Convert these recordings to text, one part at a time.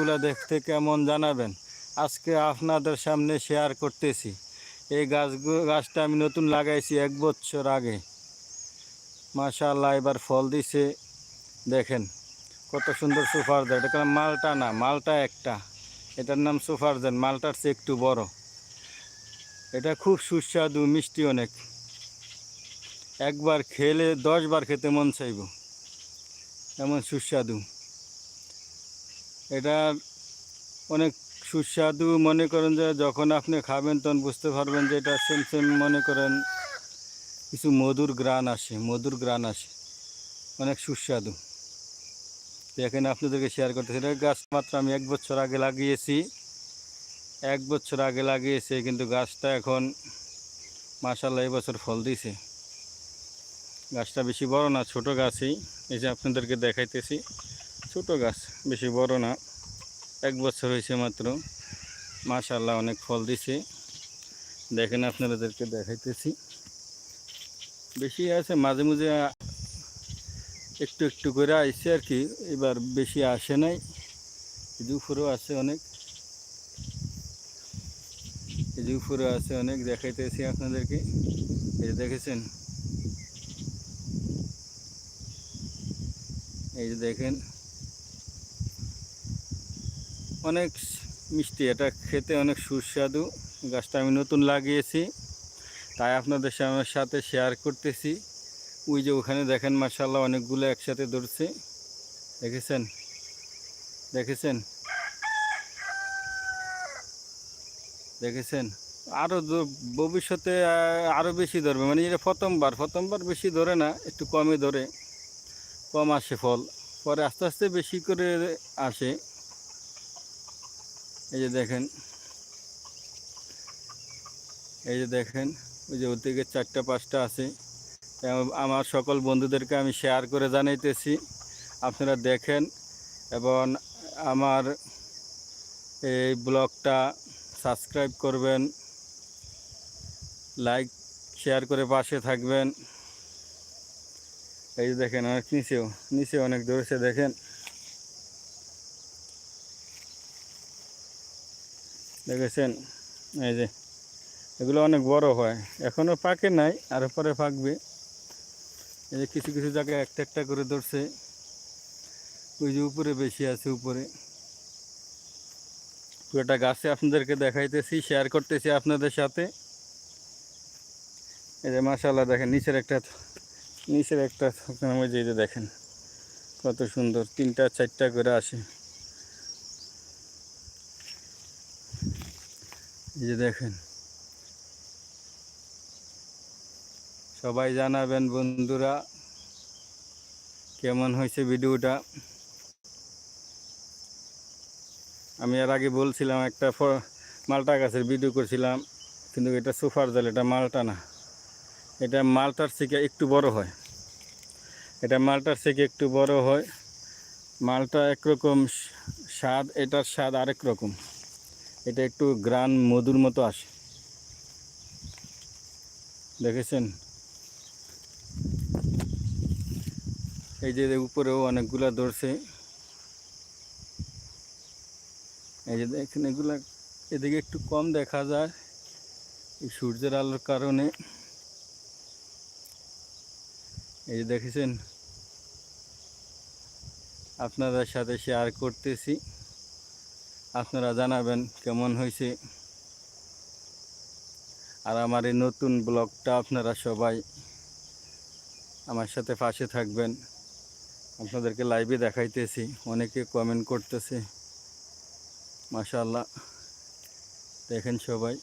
গাছগুলো দেখতে কেমন জানাবেন? আজকে আপনাদের সামনে শেয়ার করতেছি। এই গাছগুলো গাছটা আমি নতুন লাগাইছি এক বছর আগে। মাশাআল্লাহ, এবার ফল দিছে। দেখেন, কত সুন্দর সুপার দেয় এটা কোনো মালটা না, মালটা একটা। এটার নাম সুপার দেন মালটার চেয়ে একটু বড়। এটা খুব সুস্বাদু, মিষ্টি অনেক। একবার খেলে দশবার খেতে মন চাইব। এমন সুস্বাদু। এটা অনেক সুস্বাদু। মনে করেন যে যখন আপনি খাবেন, তখন বুঝতে পারবেন যে এটা সেম সেম মনে করেন কিছু মধুর গ্রান আসে, মধুর গ্রান আসে। অনেক সুস্বাদু। এখানে আপনাদেরকে শেয়ার করতেছি। এটা গাছ মাত্র আমি এক বছর আগে লাগিয়েছি। এক বছর আগে লাগিয়েছি, কিন্তু গাছটা এখন মাসাল্লাহ এবছর ফল দিছে। গাছটা বেশি বড় না, ছোট গাছই। এই যে আপনাদেরকে দেখাইতেছি। ছোট গাছ, বেশি বড় না। এক বছর হয়েছে মাত্র। মাশাল্লাহ অনেক ফল দিছে। দেখেন আপনাদেরকে দেখাইতেছি। বেশি আছে, মাঝে মাঝে একটু একটু করে আইসে আর কি, এবার বেশি আসে নাই। উপরেও আছে অনেক। যে আছে অনেক, দেখাইতেছি আপনাদেরকে। এই দেখেছেন? এই যে দেখেন অনেক মিষ্টি, এটা খেতে অনেক সুস্বাদু। গাছটা আমি নতুন লাগিয়েছি, তাই আপনাদের সাথে শেয়ার করতেছি। ওই যে ওখানে দেখেন মার্শাল্লাহ অনেকগুলো একসাথে ধরছে। দেখেছেন? দেখেছেন? দেখেছেন? আরও ভবিষ্যতে আরও বেশি ধরবে। মানে এটা প্রথমবার প্রথমবার বেশি ধরে না, একটু কমই ধরে। কম আসে ফল, পরে আস্তে আস্তে বেশি করে আসে। এই যে দেখেন। এই যে দেখেন, ওই যে ওর দিকে চারটা, পাঁচটা আছে। আমার সকল বন্ধুদেরকে আমি শেয়ার করে জানাইতেছি। আপনারা দেখেন, এবং আমার এই ব্লগটা সাবস্ক্রাইব করবেন লাইক শেয়ার করে পাশে থাকবেন। এই যে দেখেন, অনেক নিচেও নিচে অনেক ধরেছে দেখেন। দেখেছেন? এই যে, এগুলো অনেক বড় হয়। এখনও পাকে নাই, আর পরে পাকবে এই যে কিছু কিছু জায়গায় একটা একটা করে ধরছে। ওই যে উপরে বেশি আছে, উপরে। পুরোটা গাছে আপনাদেরকে দেখাইতেছি শেয়ার করতেছি আপনাদের সাথে। এই যে মাশাল্লাহ দেখেন, নিচের একটা নিচের একটা ওই যে দেখেন, কত সুন্দর, তিনটা, চারটা করে আসে। এই যে দেখেন। সবাই জানাবেন, বন্ধুরা, কেমন হয়েছে ভিডিওটা? আমি এর আগে বলছিলাম, একটা মালটা গাছের ভিডিও করছিলাম, কিন্তু এটা সুপার জল, এটা মালটা না। এটা মালটার থেকে একটু বড় হয়। এটা মালটার থেকে একটু বড় হয়। মালটা একরকম স্বাদ, এটার স্বাদ আরেক রকম। এটা একটু গ্রান মধুর মতো আসে। দেখেছেন? এই যে উপরেও অনেকগুলা ধরছে। এই যে দেখেন, এগুলা এদিকে একটু কম দেখা যায় এই সূর্যের আলোর কারণে। এই যে দেখেছেন? আপনাদের সাথে শেয়ার করতেছি। আপনারা জানাবেন কেমন হয়েছে। আর আমার এই নতুন ব্লগটা আপনারা সবাই আমার সাথে পাশে থাকবেন। আপনাদেরকে লাইভে দেখাইতেছি, অনেকে কমেন্ট করতেছে। মাশাল্লাহ দেখেন সবাই।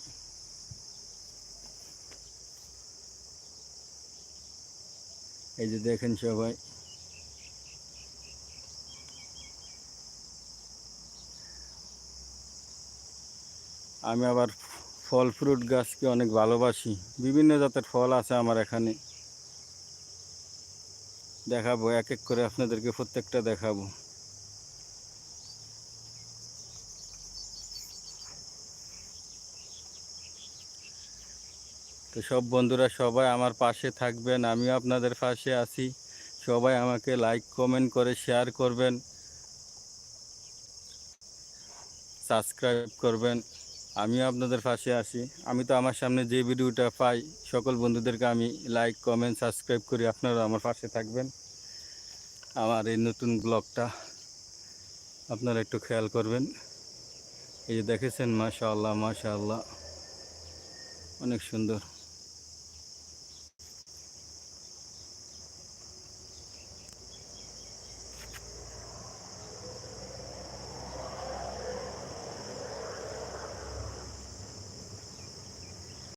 এই যে দেখেন সবাই। আমি আবার ফল ফ্রুট গাছকে অনেক ভালোবাসি। বিভিন্ন জাতের ফল আছে আমার এখানে। দেখাবো, এক এক করে আপনাদেরকে প্রত্যেকটা দেখাবো। তো সব বন্ধুরা, সবাই আমার পাশে থাকবেন, আমিও আপনাদের পাশে আছি। সবাই আমাকে লাইক কমেন্ট করে শেয়ার করবেন। সাবস্ক্রাইব করবেন। আমিও আপনাদের পাশে আসি আমি তো আমার সামনে যে ভিডিওটা পাই, সকল বন্ধুদেরকে আমি লাইক কমেন্ট সাবস্ক্রাইব করি আপনারা আমার পাশে থাকবেন। আমার এই নতুন ব্লগটা আপনারা একটু খেয়াল করবেন। এই যে দেখেছেন মাশা আল্লাহ মাশা আল্লাহ অনেক সুন্দর।